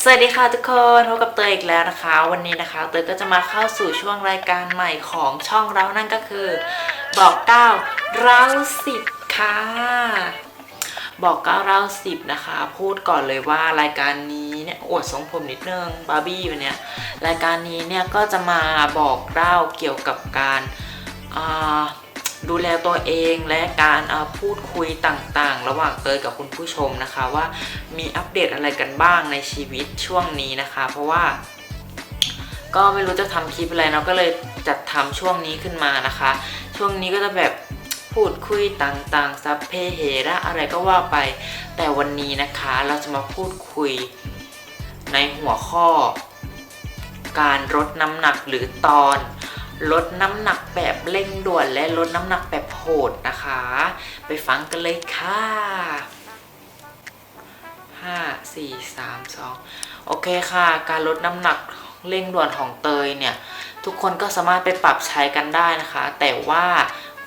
สวัสดีค่ะทุกคนพบกับเตยอีกแล้วนะคะ วันนี้นะคะ เตยก็จะมาเข้าสู่ช่วงรายการใหม่ของช่องเรานั่นก็คือ บอกเก้าเราสิบค่ะ บอกเก้าเราสิบนะคะ พูดก่อนเลยว่ารายการนี้เนี่ยอวดทรงผมนิดนึงบาร์บี้วันเนี้ยรายการนี้เนี่ยก็จะมาบอกเล่าเกี่ยวกับการอ่า ดูแลตัวเองและการพูดคุยต่างๆ ระหว่างเตยกับคุณผู้ชมนะคะว่ามีอัปเดตอะไรกันบ้างในชีวิตช่วงนี้นะคะ เพราะว่าก็ไม่รู้จะทำคลิปอะไรเนาะก็เลยจัดทำช่วงนี้ขึ้นมานะคะ ช่วงนี้ก็จะแบบพูดคุยต่างๆซับเพเหระอะไรก็ว่าไป แต่วันนี้นะคะเราจะมาพูดคุยในหัวข้อ การลดน้ำหนักหรือตอน ลดน้ำหนักแบบเร่งด่วนและลดน้ำหนักแบบโหดนะคะ ไปฟังกันเลยค่ะห้าสี่สามสองโอเคค่ะ การลดน้ำหนักเร่งด่วนของเตยเนี่ย ทุกคนก็สามารถไปปรับใช้กันได้นะคะ แต่ว่า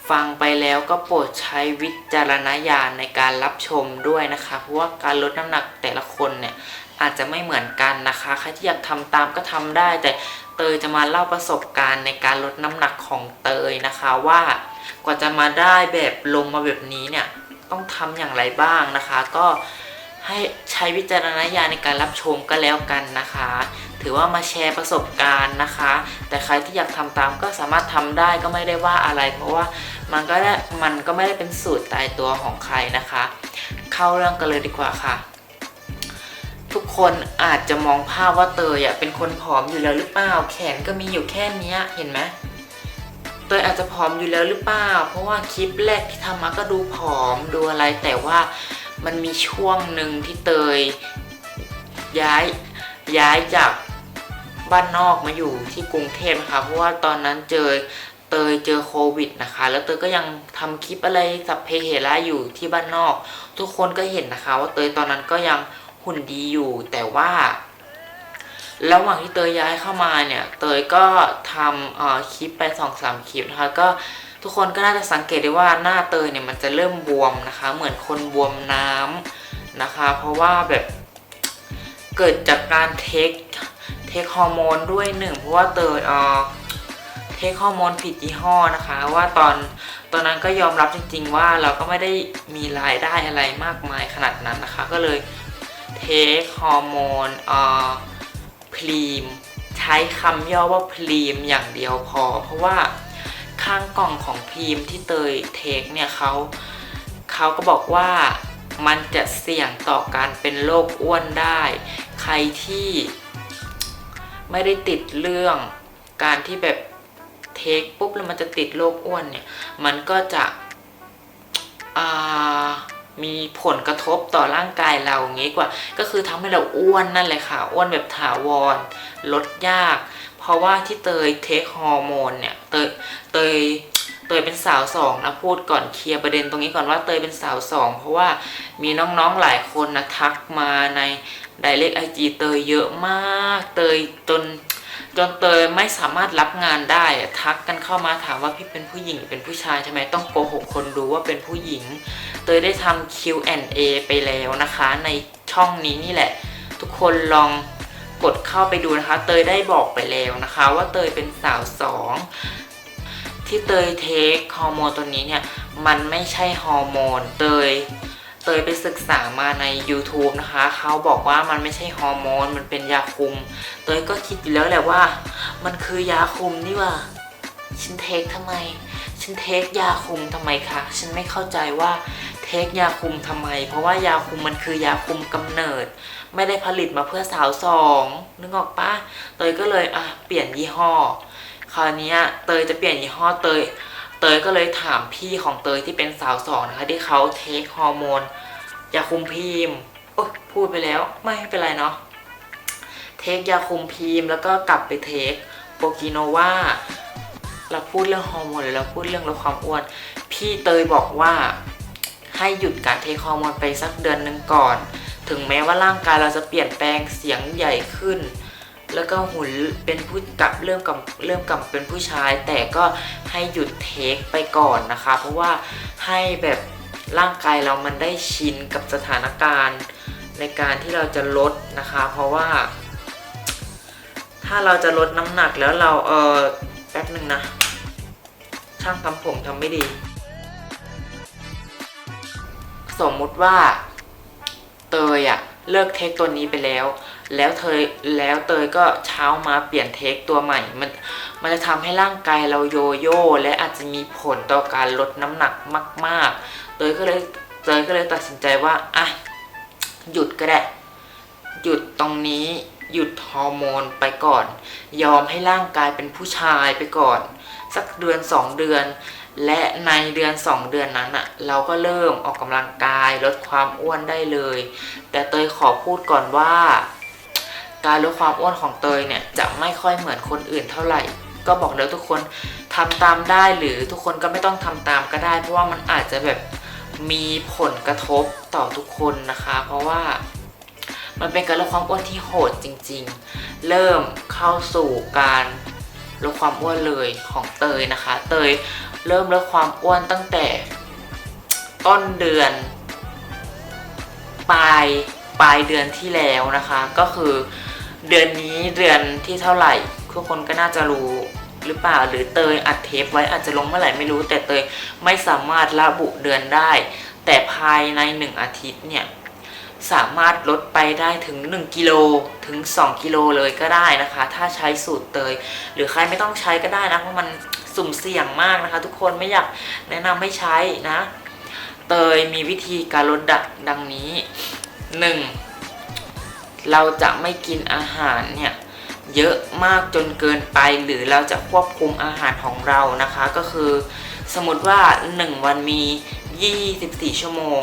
ฟังไปแล้วก็โปรดใช้วิจารณญาณในการรับชมด้วยนะคะ เพราะว่าการลดน้ำหนักแต่ละคนเนี่ยอาจจะไม่เหมือนกันนะคะ ใครที่อยากทำตามก็ทำได้แต่ เตยจะมาเล่าประสบการณ์ในการลดน้ำหนักของเตยนะคะว่ากว่าจะมาได้แบบลงมาแบบนี้เนี่ยต้องทำอย่างไรบ้างนะคะ ก็ให้ใช้วิจารณญาณในการรับชมก็แล้วกันนะคะ ถือว่ามาแชร์ประสบการณ์นะคะ แต่ใครที่อยากทำตามก็สามารถทำได้ก็ไม่ได้ว่าอะไร เพราะว่ามันก็ได้มันก็ไม่ได้เป็นสูตรตายตัวของใครนะคะ เข้าเรื่องกันเลยดีกว่าค่ะ ทุกคนอาจจะมองภาพว่าเตยอะเป็นคนผอมอยู่แล้วหรือเปล่าแขนก็มีอยู่แค่นี้เห็นไหมเตยอาจจะผอมอยู่แล้วหรือเปล่า เพราะว่าคลิปแรกที่ทำมาก็ดูผอมดูอะไร แต่ว่ามันมีช่วงหนึ่งที่เตยย้ายย้ายจากบ้านนอกมาอยู่ที่กรุงเทพนะคะเพราะว่าตอนนั้นเจอเตยเจอโควิดนะคะ แล้วเตยก็ยังทำคลิปอะไรสัพเพเหระอยู่ที่บ้านนอก ทุกคนก็เห็นนะคะ ว่าเตยตอนนั้นก็ยัง หุ่นดีอยู่ แต่ว่า ระหว่างที่เตยย้ายเข้ามาเนี่ย เตยก็ทำอ่อคลิปไปสองสามคลิปนะคะก็ทุกคนก็น่าจะสังเกตได้ว่าหน้าเตยเนี่ยมันจะเริ่มบวมนะคะ เหมือนคนบวมน้ำนะคะ เพราะว่าแบบเกิดจากการเทคเทคฮอร์โมนด้วยหนึ่งเพราะว่าเตยเอ่อเทคฮอร์โมนผิดยี่ห้อนะคะ ว่าตอนตอนนั้นก็ยอมรับจริง ๆ ว่าเราก็ไม่ได้มีรายได้อะไรมากมายขนาดนั้นนะคะ ก็เลย เทคฮอร์โมนเอ่อพรีม ใช้คำย่อว่าพรีมอย่างเดียวพอ เพราะว่าข้างกล่องของพรีมที่เตยเทคเนี่ยเขาเขาก็บอกว่ามันจะเสี่ยงต่อการเป็นโรคอ้วนได้ ใครที่ไม่ได้ติดเรื่องการที่แบบเทคปุ๊บแล้วมันจะติดโรคอ้วนเนี่ย มันก็จะอ่า มีผลกระทบต่อร่างกายเราอย่างงี้กว่า ก็คือทำให้เราอ้วนนั่นเลยค่ะ อ้วนแบบถาวร ลดยาก เพราะว่าที่เตยเทคฮอร์โมนเนี่ย เตย เตย เตยเป็นสาวสองนะพูดก่อนเคลียร์ประเด็นตรงนี้ก่อนว่าเตยเป็นสาวสองเพราะว่ามีน้องๆหลายคนนะทักมาในไดเรกไอจีเตยเยอะมาก เตยจนจนเตยไม่สามารถรับงานได้ทักกันเข้ามาถามว่าพี่เป็นผู้หญิงหรือเป็นผู้ชายทำไมต้องโกหกคนดูว่าเป็นผู้หญิง เตยได้ทำ Q&A ไปแล้วนะคะ ในช่องนี้นี่แหละ ทุกคนลองกดเข้าไปดูนะคะ เตยได้บอกไปแล้วนะคะ ว่าเตยเป็นสาวสองที่เตยเทคฮอร์โมนตัวนี้เนี่ย มันไม่ใช่ฮอร์โมนเตยเตยไปศึกษามาใน YouTube นะคะ เขาบอกว่ามันไม่ใช่ฮอร์โมน มันเป็นยาคุม เตยก็คิดอยู่แล้วแหละว่า มันคือยาคุมนี่ว่า ฉันเทคทำไม ฉันเทคยาคุมทำไมคะ ฉันไม่เข้าใจว่า เทคยาคุมทำไม เพราะว่ายาคุมมันคือยาคุมกำเนิด ไม่ได้ผลิตมาเพื่อสาวสองนึกออกปะเตยก็เลยอะเปลี่ยนยี่ห้อ คราวนี้เตยจะเปลี่ยนยี่ห้อเตย เตยก็เลยถามพี่ของเตยที่เป็นสาวสองนะคะที่เขาเทคฮอร์โมนยาคุมพีมโอ๊ยพูดไปแล้วไม่เป็นไรเนาะเทคยาคุมพีมแล้วก็กลับไปเทคโปกิโนวาเราพูดเรื่องฮอร์โมนหรือเราพูดเรื่องลดความอ้วน พี่เตยบอกว่า ให้หยุดการเทคฮอร์โมนไปสักเดือนหนึ่งก่อน ถึงแม้ว่าร่างกายเราจะเปลี่ยนแปลงเสียงใหญ่ขึ้น แล้วก็หุ่นเป็นผู้กลับเริ่มกับเริ่มกลับเป็นผู้ชาย แต่ก็ให้หยุดเทคไปก่อนนะคะ เพราะว่าให้แบบร่างกายเรามันได้ชินกับสถานการณ์ในการที่เราจะลดนะคะ เพราะว่า ถ้าเราจะลดน้ำหนักแล้วเราเออแป๊บหนึ่งนะช่างทำผมทำไม่ดี สมมุติว่าเตยอะเลิกเทคตัวนี้ไปแล้ว แล้วเธอแล้วเตยก็เช้ามาเปลี่ยนเทคตัวใหม่ มันมันจะทำให้ร่างกายเราโยโย่และอาจจะมีผลต่อการลดน้ำหนักมาก ๆ เตยก็เลยเตยก็เลยตัดสินใจว่าอะหยุดก็ได้หยุดตรงนี้หยุดฮอร์โมนไปก่อน ยอมให้ร่างกายเป็นผู้ชายไปก่อน สักเดือนสองเดือน และในเดือนสองเดือนนั้นอะเราก็เริ่มออกกำลังกายลดความอ้วนได้เลย แต่เตยขอพูดก่อนว่า การลดความอ้วนของเตยเนี่ยจะไม่ค่อยเหมือนคนอื่นเท่าไหร่ ก็บอกแล้วทุกคนทำตามได้หรือทุกคนก็ไม่ต้องทำตามก็ได้ เพราะว่ามันอาจจะแบบมีผลกระทบต่อทุกคนนะคะ เพราะว่ามันเป็นการลดความอ้วนที่โหดจริง ๆ เริ่มเข้าสู่การลดความอ้วนเลยของเตยนะคะ เตย เริ่มลดความอ้วนตั้งแต่ ต้นเดือน ปลายปลายเดือนที่แล้วนะคะ ก็คือเดือนนี้เดือนที่เท่าไหร่ทุกคนก็น่าจะรู้หรือเปล่าหรือเตยอัดเทปไว้อาจจะลงเมื่อไหร่ไม่รู้ แต่เตยไม่สามารถระบุเดือนได้ แต่ภายในหนึ่งอาทิตย์เนี่ยสามารถลดไปได้ถึง 1 กิโลถึง 2 กิโลเลยก็ได้นะคะ ถ้าใช้สูตรเตย หรือใครไม่ต้องใช้ก็ได้นะเพราะมัน สุ่มเสี่ยงมากนะคะ ทุกคนไม่อยากแนะนำให้ใช้นะ เตยมีวิธีการลดดักดังนี้ 1. เราจะไม่กินอาหารเนี่ยเยอะมากจนเกินไปหรือเราจะควบคุมอาหารของเรานะคะ ก็คือสมมติว่า 1 วันมี 24 ชั่วโมง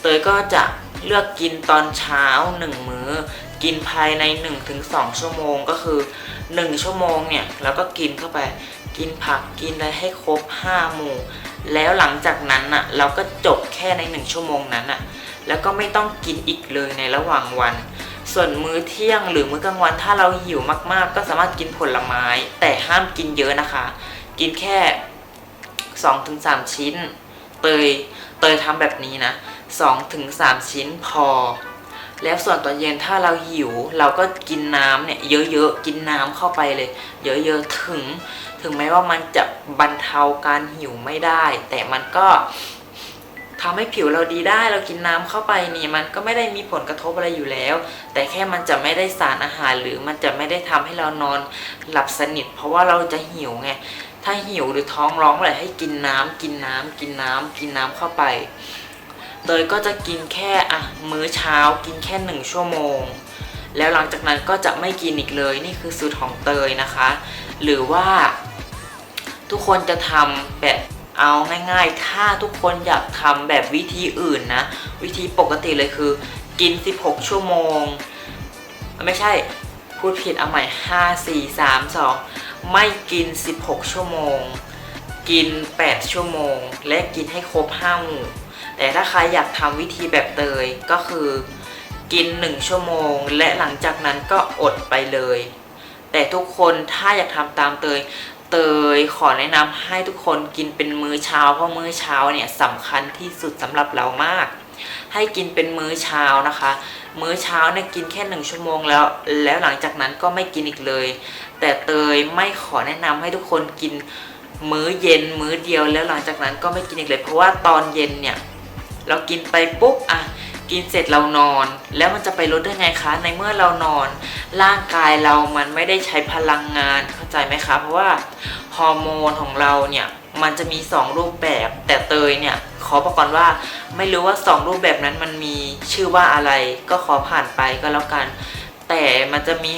เตยก็จะเลือกกินตอนเช้า 1 มื้อ กินภายใน 1-2 ชั่วโมงก็คือ 1 ชั่วโมงเนี่ยเราก็กินเข้าไปกินผักกินอะไรให้ครบ 5 หมู่ แล้วหลังจากนั้นน่ะเราก็จบแค่ใน 1 ชั่วโมงนั้นน่ะแล้วก็ไม่ต้องกินอีกเลยในระหว่างวัน ส่วนมื้อเที่ยงหรือมื้อกลางวันถ้าเราหิวมากๆ ก็สามารถกินผลไม้ แต่ห้ามกินเยอะนะคะ กินแค่ 2-3 ชิ้น เตยเตยทำแบบนี้นะ2ถึง3ชิ้นพอ แล้วส่วนตอนเย็นถ้าเราหิวเราก็กินน้ำเนี่ยเยอะๆกินน้ำเข้าไปเลย เยอะๆถึง ถึงแม้ว่ามันจะบรรเทาการหิวไม่ได้ แต่มันก็ทำให้ผิวเราดีได้เรากินน้ำเข้าไปนี่มันก็ไม่ได้มีผลกระทบอะไรอยู่แล้ว แต่แค่มันจะไม่ได้สารอาหารหรือมันจะไม่ได้ทำให้เรานอนหลับสนิท เพราะว่าเราจะหิวไงถ้าหิวหรือท้องร้องอะไรให้กินน้ำกินน้ำกินน้ำกินน้ำเข้าไป เตยก็จะกินแค่อะมื้อเช้ากินแค่หนึ่งชั่วโมง แล้วหลังจากนั้นก็จะไม่กินอีกเลยนี่คือสูตรของเตยนะคะ หรือว่า ทุกคนจะทำแบบเอาง่ายๆ ถ้าทุกคนอยากทำแบบวิธีอื่นนะ วิธีปกติเลยคือ กิน 16 ชั่วโมง ไม่ใช่พูดผิดเอาใหม่ 5 4 3 2 ไม่กิน 16 ชั่วโมง กิน 8 ชั่วโมง และกินให้ครบ 5 หมู่ แต่ถ้าใครอยากทำวิธีแบบเตยก็คือกิน 1 ชั่วโมง และหลังจากนั้นก็อดไปเลย แต่ทุกคนถ้าอยากทำตามเตย เตยขอแนะนำให้ทุกคนกินเป็นมื้อเช้า เพราะมื้อเช้าเนี่ยสำคัญที่สุดสำหรับเรามาก ให้กินเป็นมื้อเช้านะคะ มื้อเช้าเนี่ยกินแค่หนึ่งชั่วโมงแล้ว แล้วหลังจากนั้นก็ไม่กินอีกเลย แต่เตยไม่ขอแนะนำให้ทุกคนกินมื้อเย็นมื้อเดียวแล้วหลังจากนั้นก็ไม่กินอีกเลย เพราะว่าตอนเย็นเนี่ย เรากินไปปุ๊บอะกินเสร็จเรานอน แล้วมันจะไปลดได้ไงคะ ในเมื่อเรานอน ร่างกายเรามันไม่ได้ใช้พลังงานเข้าใจไหมคะ เพราะว่าฮอร์โมนของเราเนี่ยมันจะมี 2 รูปแบบ แต่เตยเนี่ยขอบอกก่อนว่าไม่รู้ว่า 2 รูปแบบนั้นมันมีชื่อว่าอะไร ก็ขอผ่านไปก็แล้วกัน แต่มันจะมี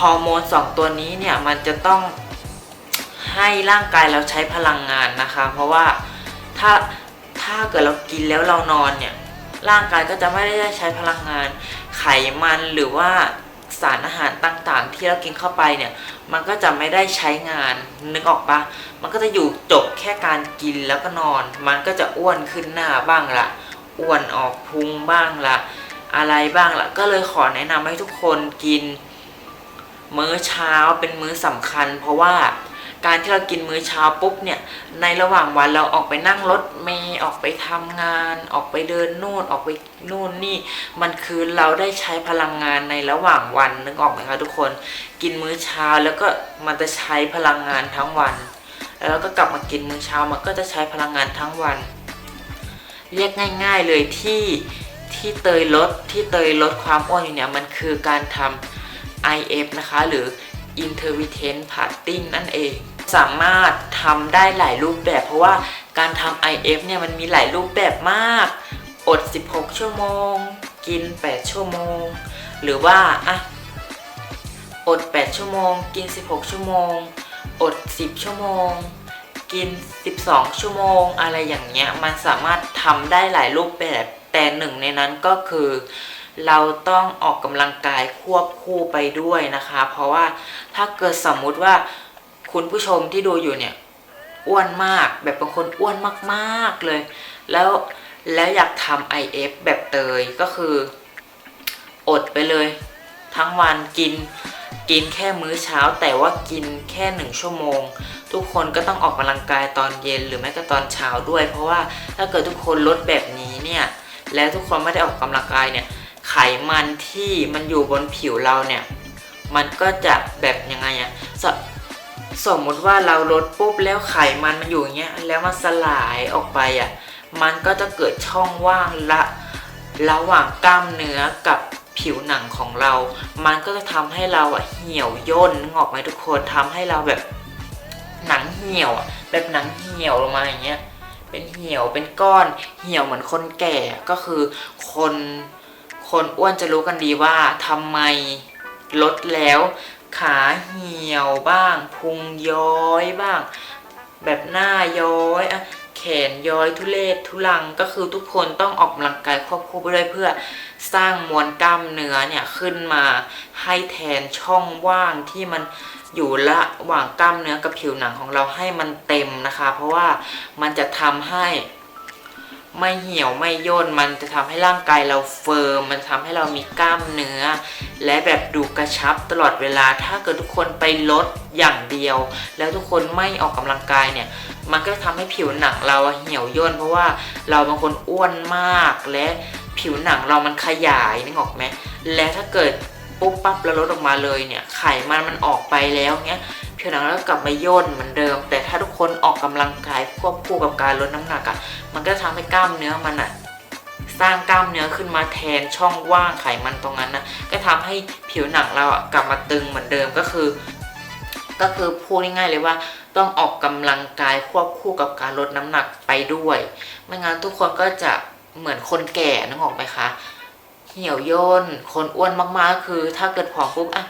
ฮอร์โมน 2 ตัวนี้เนี่ยมันจะต้องให้ร่างกายเราใช้พลังงานนะคะ เพราะว่าถ้า ถ้าเกิดเรากินแล้วเรานอนเนี่ย ร่างกายก็จะไม่ได้ใช้พลังงานไขมันหรือว่าสารอาหารต่างๆ ที่เรากินเข้าไปเนี่ย มันก็จะไม่ได้ใช้งานนึกออกปะมันก็จะอยู่จบแค่การกินแล้วก็นอน มันก็จะอ้วนขึ้นหน้าบ้างละอ้วนออกพุงบ้างละอะไรบ้างละก็เลยขอแนะนำให้ทุกคนกิน มื้อเช้าเป็นมื้อสำคัญ เพราะว่า การที่เรากินมื้อเช้าปุ๊บเนี่ย ในระหว่างวันเราออกไปนั่งรถเมล์ออกไปทำงาน ออกไปเดินนู่นออกไปนู่นนี่ มันคือเราได้ใช้พลังงานในระหว่างวันนึกออกไหมคะทุกคน กินมื้อเช้าแล้วก็มันจะใช้พลังงานทั้งวัน แล้วก็กลับมากินมื้อเช้ามันก็จะใช้พลังงานทั้งวัน เรียกง่าย ๆเลยที่ที่เตยลดที่เตยลดความอ้วนอยู่เนี่ยมันคือการทำ IF นะคะหรือ intermittent fasting นั่นเอง สามารถทำได้หลายรูปแบบ เพราะว่าการทำ IF เนี่ยมันมีหลายรูปแบบมาก อด 16 ชั่วโมง กิน 8 ชั่วโมง หรือว่าอะอด 8 ชั่วโมง กิน 16 ชั่วโมง อด 10 ชั่วโมง กิน 12 ชั่วโมง อะไรอย่างเงี้ยมันสามารถทำได้หลายรูปแบบแต่หนึ่งในนั้นก็คือเราต้องออกกำลังกายควบคู่ไปด้วยนะคะ เพราะว่าถ้าเกิดสมมุติว่า คุณผู้ชมที่ดูอยู่เนี่ยอ้วนมากแบบบางคนอ้วนมากๆเลย แล้วแล้วอยากทำ IF แบบเตยก็คือ อดไปเลย ทั้งวันกินกินแค่มื้อเช้า แต่ว่ากินแค่หนึ่งชั่วโมง ทุกคนก็ต้องออกกำลังกายตอนเย็นหรือแม้แต่ตอนเช้าด้วย เพราะว่าถ้าเกิดทุกคนลดแบบนี้เนี่ยแล้วทุกคนไม่ได้ออกกำลังกายเนี่ยไขมันที่มันอยู่บนผิวเราเนี่ยมันก็จะแบบยังไงอะ สมมติว่าเราลดปุ๊บแล้วไขมันมันอยู่อย่างเงี้ยแล้วมันสลายออกไปอะมันก็จะเกิดช่องว่างละระหว่างกล้ามเนื้อกับผิวหนังของเรา มันก็จะทำให้เราอะเหี่ยวย่นนึกอกไหมทุกคนทำให้เราแบบหนังเหี่ยวอะแบบหนังเหี่ยวลงมาอย่างเงี้ยเป็นเหี่ยวเป็นก้อนเหี่ยวเหมือนคนแก่ก็คือคนคนอ้วนจะรู้กันดีว่าทำไมลดแล้ว ขาเหี่ยวบ้างพุงย้อยบ้าง แบบหน้าย้อยอะแขนย้อยทุเลศทุลังก็คือทุกคนต้องออกกำลังกายควบคู่ไปด้วยเพื่อสร้างมวลกล้ามเนื้อเนี่ยขึ้นมาให้แทนช่องว่างที่มันอยู่ระหว่างกล้ามเนื้อกับผิวหนังของเราให้มันเต็มนะคะ เพราะว่ามันจะทำให้ ไม่เหี่ยวไม่ย่นมันจะทำให้ร่างกายเราเฟิร์มมันทำให้เรามีกล้ามเนื้อ และแบบดูกระชับตลอดเวลาถ้าเกิดทุกคนไปลดอย่างเดียว แล้วทุกคนไม่ออกกำลังกายเนี่ย มันก็ทำให้ผิวหนังเราเหี่ยวย่นเพราะว่าเราบางคนอ้วนมากและผิวหนังเรามันขยายนึกออกไหมและถ้าเกิดปุ๊บปั๊บแล้วลดออกมาเลยเนี่ยไขมันมันออกไปแล้วเนี้ย ผิวหนังเราก็กลับมาย่นเหมือนเดิม แต่ถ้าทุกคนออกกำลังกายควบคู่กับการลดน้ำหนักอะ่ะมันก็ทำให้กล้ามเนื้อมันอะ่ะสร้างกล้ามเนื้อขึ้นมาแทนช่องว่างไขมันตรงนั้นนะก็ทำให้ผิวหนังเราอะกลับมาตึงเหมือนเดิมก็คือ ก็คือพูดง่ายๆเลยว่าต้องออกกำลังกายควบคู่กับการลดน้ำหนักไปด้วยไม่งั้นทุกคนก็จะเหมือนคนแก่นึกออกไหมคะเหี่ยวย่นคนอ้วนมากๆคือถ้าเกิดผอมปุ๊บอะ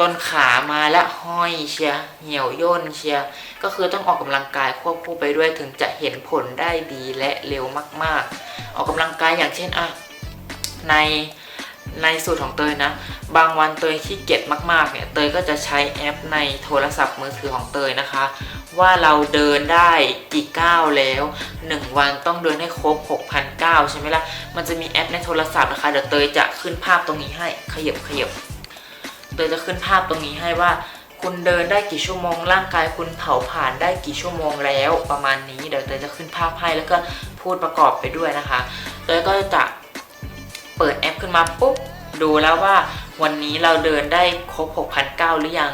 ต้นขามาและห้อยเชียเหี่ยวย่นเชียก็คือต้องออกกำลังกายควบคู่ไปด้วยถึงจะเห็นผลได้ดีและเร็วมาก ๆ ออกกำลังกายอย่างเช่นอะในในสูตรของเตยนะ บางวันเตยขี้เกียจมากๆเนี่ยเตยก็จะใช้แอปในโทรศัพท์มือถือของเตยนะคะ ว่าเราเดินได้กี่ก้าวแล้ว 1 วันต้องเดินให้ครบ6,000ก้าวใช่ไหมล่ะมันจะมีแอปในโทรศัพท์นะคะเดี๋ยวเตยจะขึ้นภาพตรงนี้ให้ขยับขยับ เตยจะขึ้นภาพตรงนี้ให้ว่า คุณเดินได้กี่ชั่วโมง ร่างกายคุณเผาผ่านได้กี่ชั่วโมงแล้วประมาณนี้เดี๋ยวเตยจะขึ้นภาพให้แล้วก็พูดประกอบไปด้วยนะคะเตยก็จะเปิดแอปขึ้นมาปุ๊บดูแล้วว่าวันนี้เราเดินได้ครบ6,009หรือยัง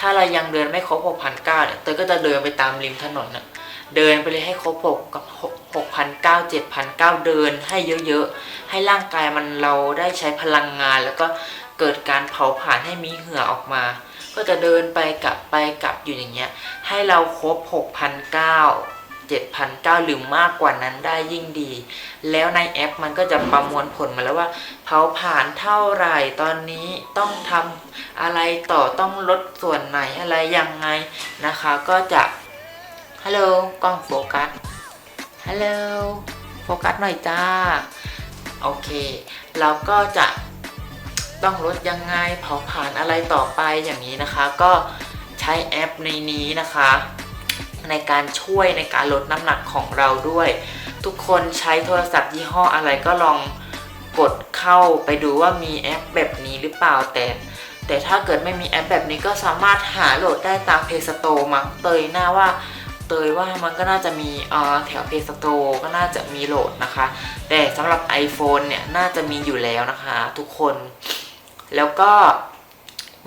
ถ้าเรายังเดินไม่ครบ6,009เนี่ยเตยก็จะเดินไปตามริมถนนน่ะเดินไปเลยให้ครบ6กับ6,009 7,009เดินให้เยอะๆ ให้ร่างกายมันเราได้ใช้พลังงานแล้วก็ เกิดการเผาผลาญให้มีเหงื่อออกมา ก็จะเดินไปกลับไปกลับอยู่อย่างเงี้ย ให้เราครบ6,009 7,009หรือมากกว่านั้นได้ยิ่งดี แล้วในแอปมันก็จะประมวลผลมาแล้วว่า เผาผ่านเท่าไหร่ตอนนี้ต้องทำอะไรต่อต้องลดส่วนไหนอะไรยังไงนะคะ ก็จะฮัลโหลกล้องโฟกัสฮัลโหลโฟกัสหน่อยจ้า โอเค เราก็จะ ต้องลดยังไงเผาผ่านอะไรต่อไปอย่างนี้นะคะ ก็ใช้แอปในนี้นะคะ ในการช่วยในการลดน้ำหนักของเราด้วย ทุกคนใช้โทรศัพท์ยี่ห้ออะไรก็ลองกดเข้าไปดูว่ามีแอปแบบนี้หรือเปล่าแต่แต่ถ้าเกิดไม่มีแอปแบบนี้ก็สามารถหาโหลดได้ตาม Play Store มั้งเตยหน้าว่าเตยว่ามันก็น่าจะมีเอ่อแถว Play Store ก็น่าจะมีโหลดนะคะ แต่สำหรับ iPhone เนี่ย น่าจะมีอยู่แล้วนะคะ ทุกคน แล้วก็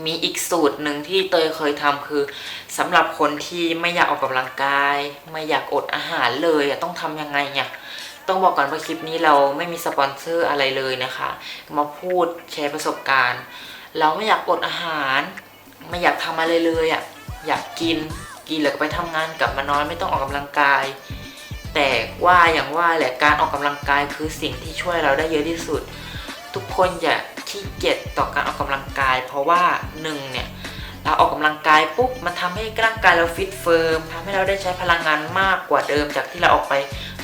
มีอีกสูตรหนึ่งที่เตยเคยทำคือสำหรับคนที่ไม่อยากออกกำลังกาย ไม่อยากอดอาหารเลยต้องทำยังไงเนี่ยต้องบอกก่อนว่าคลิปนี้เราไม่มีสปอนเซอร์อะไรเลยนะคะ มาพูดแชร์ประสบการณ์ เราไม่อยากอดอาหาร ไม่อยากทำอะไรเลยอะ่ะอยากกินกินแล้วก็ไปทำงานกลับมานอนไม่ต้องออกกำลังกาย แต่ว่าอย่างว่าแหละการออกกำลังกายคือสิ่งที่ช่วยเราได้เยอะที่สุด ทุกคนอย่า ขี้เกียจต่อการออกกำลังกาย เพราะว่าหนึ่งเนี่ยเราออกกำลังกายปุ๊บมันทำให้ร่างกายเราฟิตเฟิร์มทำให้เราได้ใช้พลังงานมากกว่าเดิม จากที่เราออกไป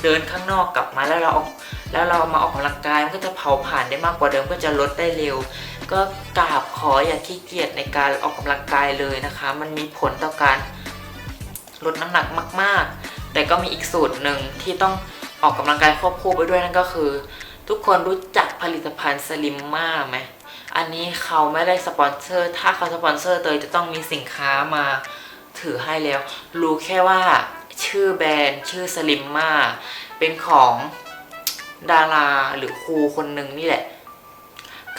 เดินข้างนอกกลับมาแล้วเราออกแล้วเรามาออกกำลังกายมันก็จะเผาผ่านได้มากกว่าเดิมก็จะลดได้เร็ว ก็กราบขออย่าขี้เกียจในการออกกำลังกายเลยนะคะ มันมีผลต่อการลดน้ำหนักมาก ๆ แต่ก็มีอีกสูตรหนึ่งที่ต้องออกกำลังกายควบคู่ไปด้วยนั่นก็คือ ทุกคนรู้จักผลิตภัณฑ์สลิมมาไหม อันนี้เขาไม่ได้สปอนเซอร์ ถ้าเขาสปอนเซอร์เตยจะต้องมีสินค้ามาถือให้แล้ว รู้แค่ว่าชื่อแบรนด์ชื่อสลิมมาเป็นของดาราหรือครูคนหนึ่งนี่แหละ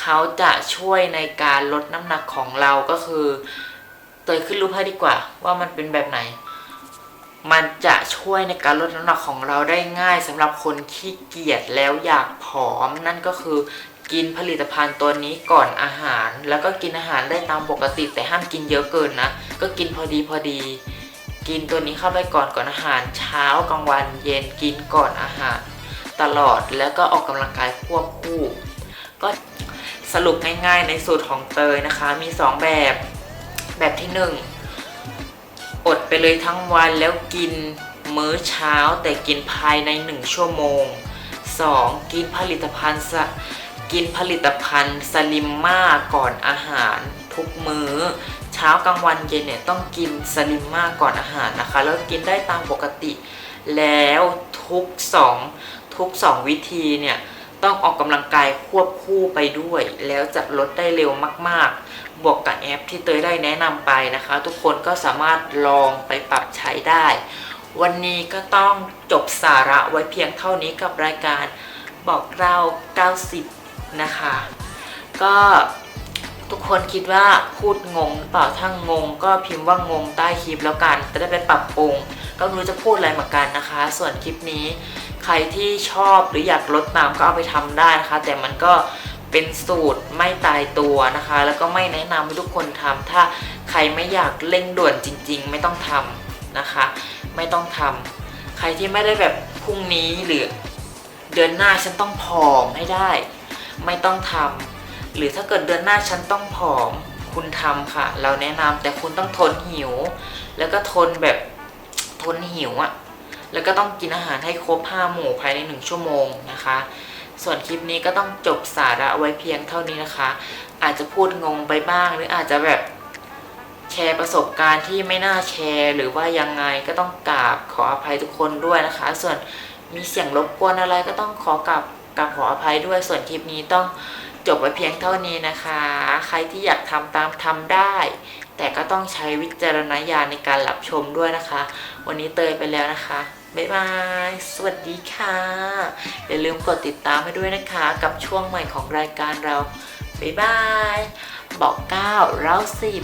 เขาจะช่วยในการลดน้ำหนักของเราก็คือ เตยขึ้นรูปให้ดีกว่าว่ามันเป็นแบบไหน มันจะช่วยในการลดน้ำหนักของเราได้ง่ายสำหรับคนขี้เกียจแล้วอยากผอม นั่นก็คือกินผลิตภัณฑ์ตัวนี้ก่อนอาหาร แล้วก็กินอาหารได้ตามปกติ แต่ห้ามกินเยอะเกินนะ ก็กินพอดีพอดี กินตัวนี้เข้าไปก่อนก่อนอาหาร เช้ากลางวันเย็นกินก่อนอาหาร ตลอดแล้วก็ออกกำลังกายควบคู่ ก็สรุปง่ายๆในสูตรของเตยนะคะ มี 2 แบบแบบที่ 1 อดไปเลยทั้งวันแล้วกินมื้อเช้าแต่กินภายใน 1 ชั่วโมง 2. กินผลิตภัณฑ์สกินผลิตภัณฑ์สลิมมาก่อนอาหารทุกมื้อ เช้ากลางวันเย็นเนี่ยต้องกินสลิมมาก่อนอาหารนะคะ แล้วกินได้ตามปกติ แล้วทุกสองทุกสองวิธีเนี่ย ต้องออกกำลังกายควบคู่ไปด้วย แล้วจะลดได้เร็วมาก ๆ บวกกับแอปที่เตยได้แนะนำไปนะคะ ทุกคนก็สามารถลองไปปรับใช้ได้ วันนี้ก็ต้องจบสาระไว้เพียงเท่านี้กับรายการบอกเรา 90 นะคะ ก็ทุกคนคิดว่าพูดงงเปล่าถ้างง ก็พิมพ์ว่างงใต้คลิปแล้วกันจะได้ไปปรับปรุงก็ไม่รู้จะพูดอะไรเหมือนกันนะคะ ส่วนคลิปนี้ ใครที่ชอบหรืออยากลดน้ำก็เอาไปทำได้นะคะ แต่มันก็เป็นสูตรไม่ตายตัวนะคะ แล้วก็ไม่แนะนำให้ทุกคนทำถ้าใครไม่อยากเร่งด่วนจริง ๆ ไม่ต้องทำนะคะ ไม่ต้องทำใครที่ไม่ได้แบบพรุ่งนี้หรือเดือนหน้าฉันต้องผอมให้ได้ ไม่ต้องทำหรือถ้าเกิดเดือนหน้าฉันต้องผอมคุณทำค่ะ เราแนะนำแต่คุณต้องทนหิว แล้วก็ทนแบบทนหิวอะ่ะ แล้วก็ต้องกินอาหารให้ครบ5หมู่ภายใน 1 ชั่วโมงนะคะ ส่วนคลิปนี้ก็ต้องจบสาระไว้เพียงเท่านี้นะคะ อาจจะพูดงงไปบ้าง หรืออาจจะแบบแชร์ประสบการณ์ที่ไม่น่าแชร์ หรือว่ายังไงก็ต้องกราบขออภัยทุกคนด้วยนะคะ ส่วนมีเสียงรบกวนอะไรก็ต้องขอกราบกราบขออภัยด้วยส่วนคลิปนี้ต้องจบไว้เพียงเท่านี้นะคะ ใครที่อยากทำตามทำได้ แต่ก็ต้องใช้วิจารณญาณในการรับชมด้วยนะคะ วันนี้เตยไปแล้วนะคะ บ๊ายบาย สวัสดีค่ะ อย่าลืมกดติดตามให้ด้วยนะคะ กับช่วงใหม่ของรายการเรา บ๊ายบาย บอกเก้าเราสิบ